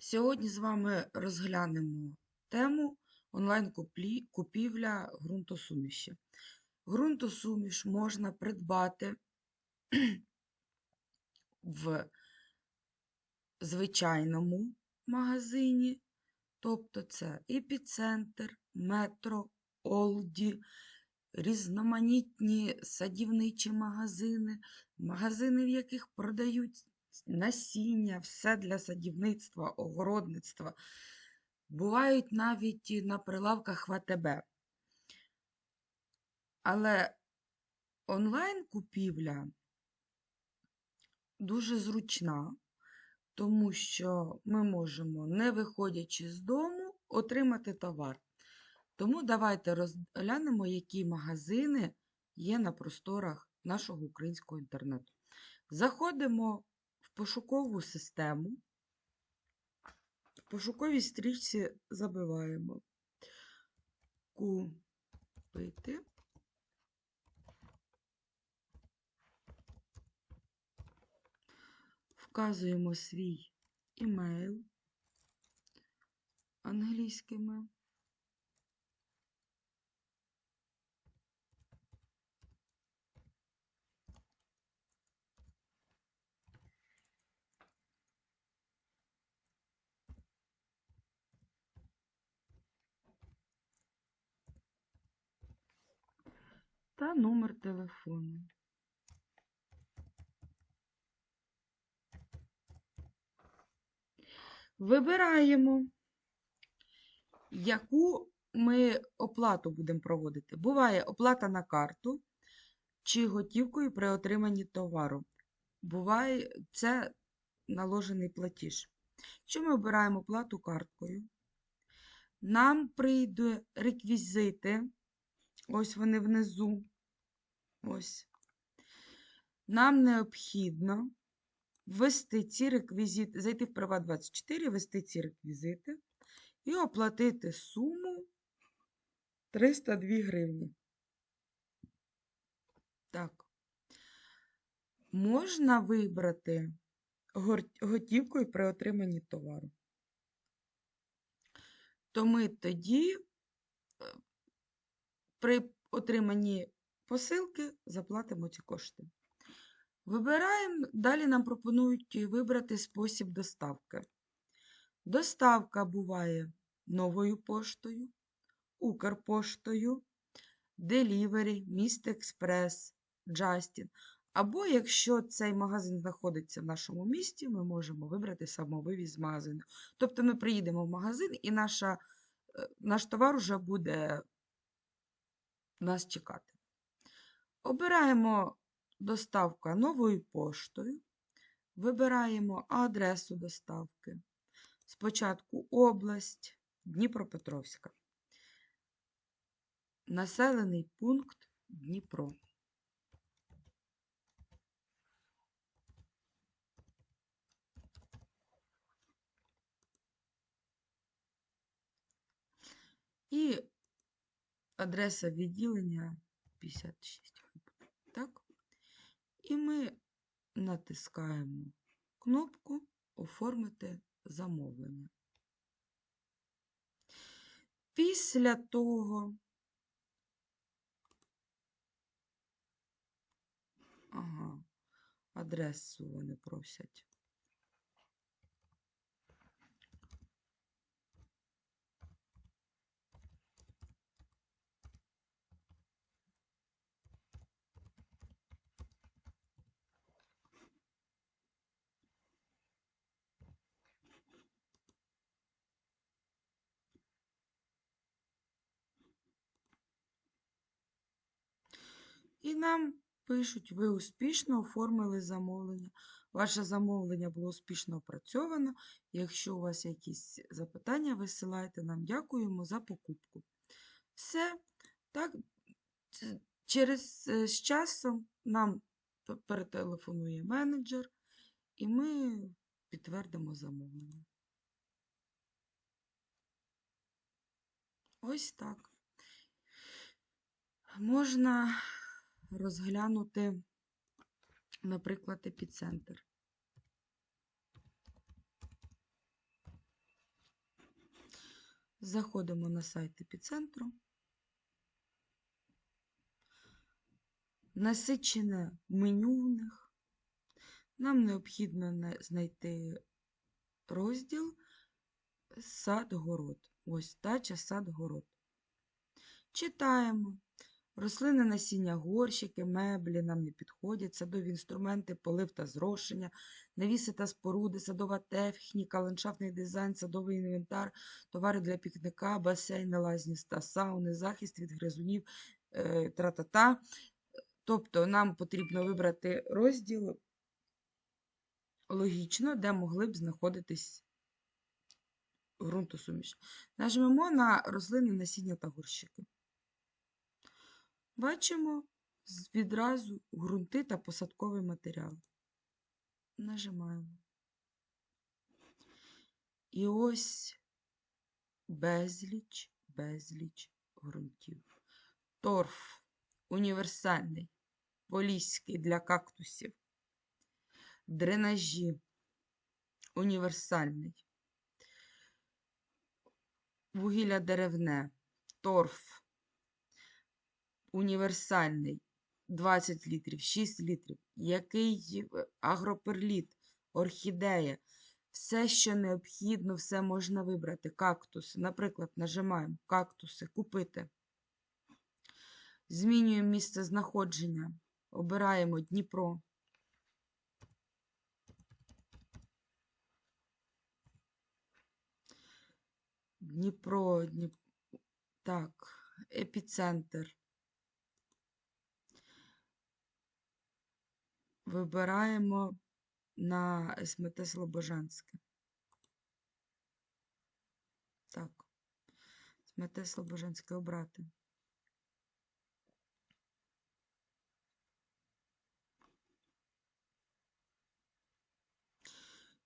Сьогодні з вами розглянемо тему онлайн-купівля ґрунтосуміші. Ґрунтосуміш можна придбати в звичайному магазині, тобто це епіцентр, метро, Олді, різноманітні садівничі магазини, магазини, в яких продають насіння, все для садівництва, огородництва. Бувають навіть на прилавках ВТБ. Але онлайн-купівля дуже зручна, тому що ми можемо, не виходячи з дому, отримати товар. Тому давайте розглянемо, які магазини є на просторах нашого українського інтернету. Заходимо пошукову систему. В пошуковій стрічці забиваємо купити. Вказуємо свій імейл англійськими. Та номер телефону. Вибираємо, яку ми оплату будемо проводити. Буває оплата на карту чи готівкою при отриманні товару. Буває це наложений платіж. Якщо ми обираємо оплату карткою, нам прийде реквізити. Ось вони внизу. Ось. Нам необхідно ввести ці реквізити, зайти в права 24, ввести ці реквізити і оплатити суму 302 гривні. Так. Можна вибрати готівкою при отриманні товару. То ми тоді при отриманні посилки заплатимо ці кошти. Вибираємо, далі нам пропонують вибрати спосіб доставки. Доставка буває новою поштою, Укрпоштою, Delivery, Міст Експрес, Джастін. Або якщо цей магазин знаходиться в нашому місті, ми можемо вибрати самовивіз магазину. Тобто ми приїдемо в магазин і наша, е, наш товар вже буде нас чекати. Обираємо доставка новою поштою, вибираємо адресу доставки. Спочатку область Дніпропетровська. Населений пункт Дніпро. І адреса відділення 56. Так? І ми натискаємо кнопку Оформити замовлення. Після того, ага, адресу вони просять. І нам пишуть, ви успішно оформили замовлення. Ваше замовлення було успішно опрацьовано. Якщо у вас якісь запитання, висилайте нам. Дякуємо за покупку. Все. Так, через е, з часом нам перетелефонує менеджер, і ми підтвердимо замовлення. Ось так. Можна розглянути, наприклад, епіцентр. Заходимо на сайт епіцентру. Насичене меню в них. Нам необхідно знайти розділ сад-город. Ось дача сад-город. Читаємо. Рослини насіння, горщики, меблі нам не підходять, садові інструменти, полив та зрошення, навіси та споруди, садова техніка, ландшафтний дизайн, садовий інвентар, товари для пікника, басейни, лазні та сауни, захист від гризунів, е, тра-та-та. Тобто нам потрібно вибрати розділ логічно, де могли б знаходитись ґрунтосуміш. Нажмемо на рослини насіння та горщики. Бачимо відразу ґрунти та посадковий матеріал. Нажимаємо. І ось безліч, безліч ґрунтів. Торф універсальний, поліський для кактусів. Дренажі універсальний. Вугілля деревне, торф універсальний 20 літрів, 6 літрів, який агроперліт, орхідея, все, що необхідно, все можна вибрати. Кактуси, наприклад, нажимаємо кактуси, купити. Змінюємо місце знаходження, обираємо Дніпро. Дніпро, Дніп... так, епіцентр. Вибираємо на СМТ Слобожанське. Так. СМТ Слобожанське обрати.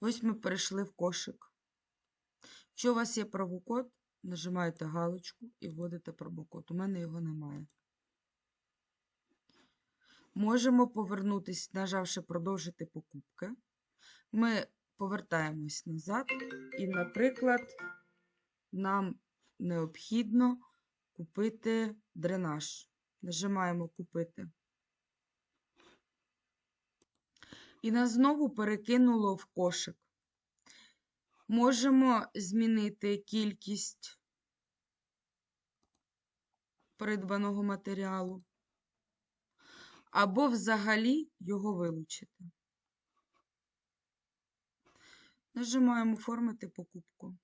Ось ми перейшли в кошик. Якщо у вас є промокод, нажимаєте галочку і вводите промокод. У мене його немає. Можемо повернутися, нажавши продовжити покупки. Ми повертаємось назад, і, наприклад, нам необхідно купити дренаж. Нажимаємо купити. І нас знову перекинуло в кошик. Можемо змінити кількість придбаного матеріалу або взагалі його вилучити. Нажимаємо оформити покупку.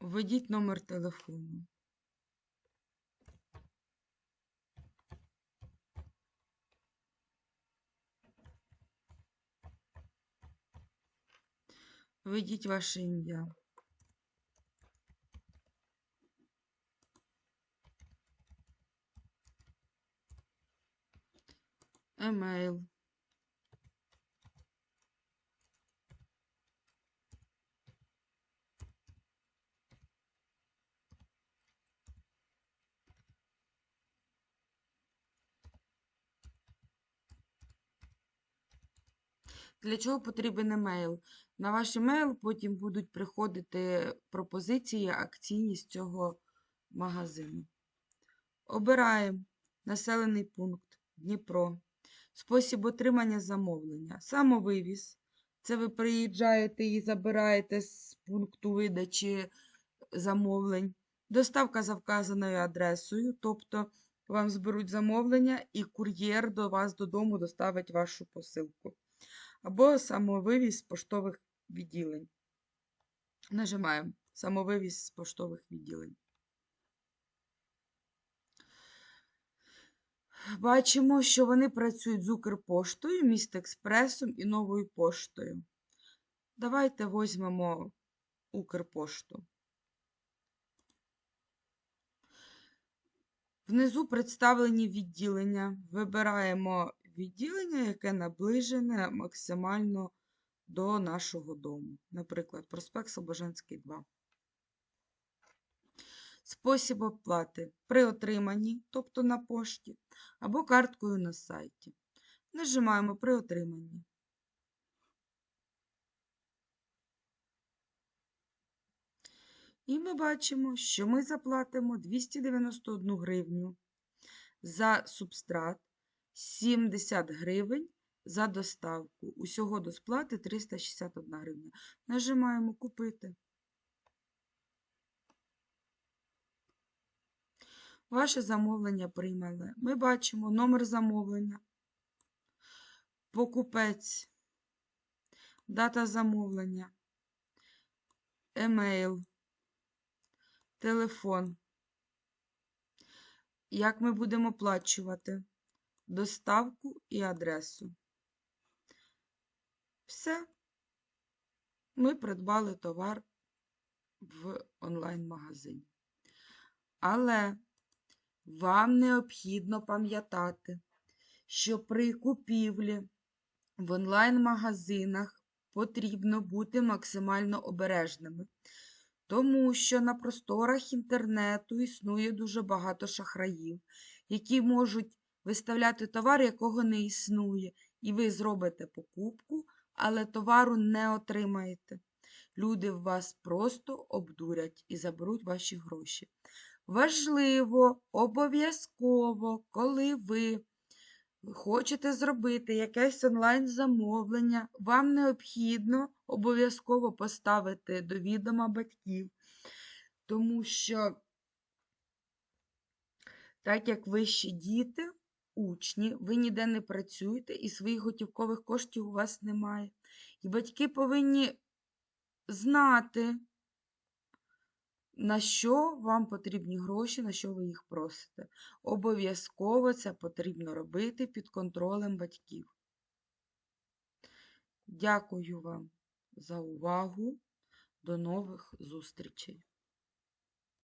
Введіть номер телефону. Введіть ваше ім'я. Емейл. Для чого потрібен емейл? На ваш емейл потім будуть приходити пропозиції акційні з цього магазину. Обираємо населений пункт Дніпро. Спосіб отримання замовлення. Самовивіз. Це ви приїжджаєте і забираєте з пункту видачі замовлень. Доставка за вказаною адресою, тобто вам зберуть замовлення і кур'єр до вас додому доставить вашу посилку. Або самовивіз з поштових відділень. Нажимаємо самовивіз з поштових відділень. Бачимо, що вони працюють з Укрпоштою, Містекспресом і Новою поштою. Давайте візьмемо Укрпошту. Внизу представлені відділення. Вибираємо відділення, яке наближене максимально до нашого дому. Наприклад, проспект Слобожанський 2 спосіб оплати при отриманні, тобто на пошті, або карткою на сайті. Нажимаємо при отриманні. І ми бачимо, що ми заплатимо 291 гривню за субстрат, 70 гривень за доставку. Усього до сплати 361 гривня. Нажимаємо Купити. Ваше замовлення приймали. Ми бачимо номер замовлення, покупець, дата замовлення, емейл, телефон. Як ми будемо оплачувати доставку і адресу. Все. Ми придбали товар в онлайн-магазині. Але вам необхідно пам'ятати, що при купівлі в онлайн-магазинах потрібно бути максимально обережними, тому що на просторах інтернету існує дуже багато шахраїв, які можуть виставляти товар, якого не існує, і ви зробите покупку, але товару не отримаєте. Люди вас просто обдурять і заберуть ваші гроші. Важливо, обов'язково, коли ви хочете зробити якесь онлайн-замовлення, вам необхідно обов'язково поставити до відома батьків, тому що, так як ви ще діти, учні, ви ніде не працюєте і своїх готівкових коштів у вас немає. І батьки повинні знати, на що вам потрібні гроші, на що ви їх просите. Обов'язково це потрібно робити під контролем батьків. Дякую вам за увагу. До нових зустрічей!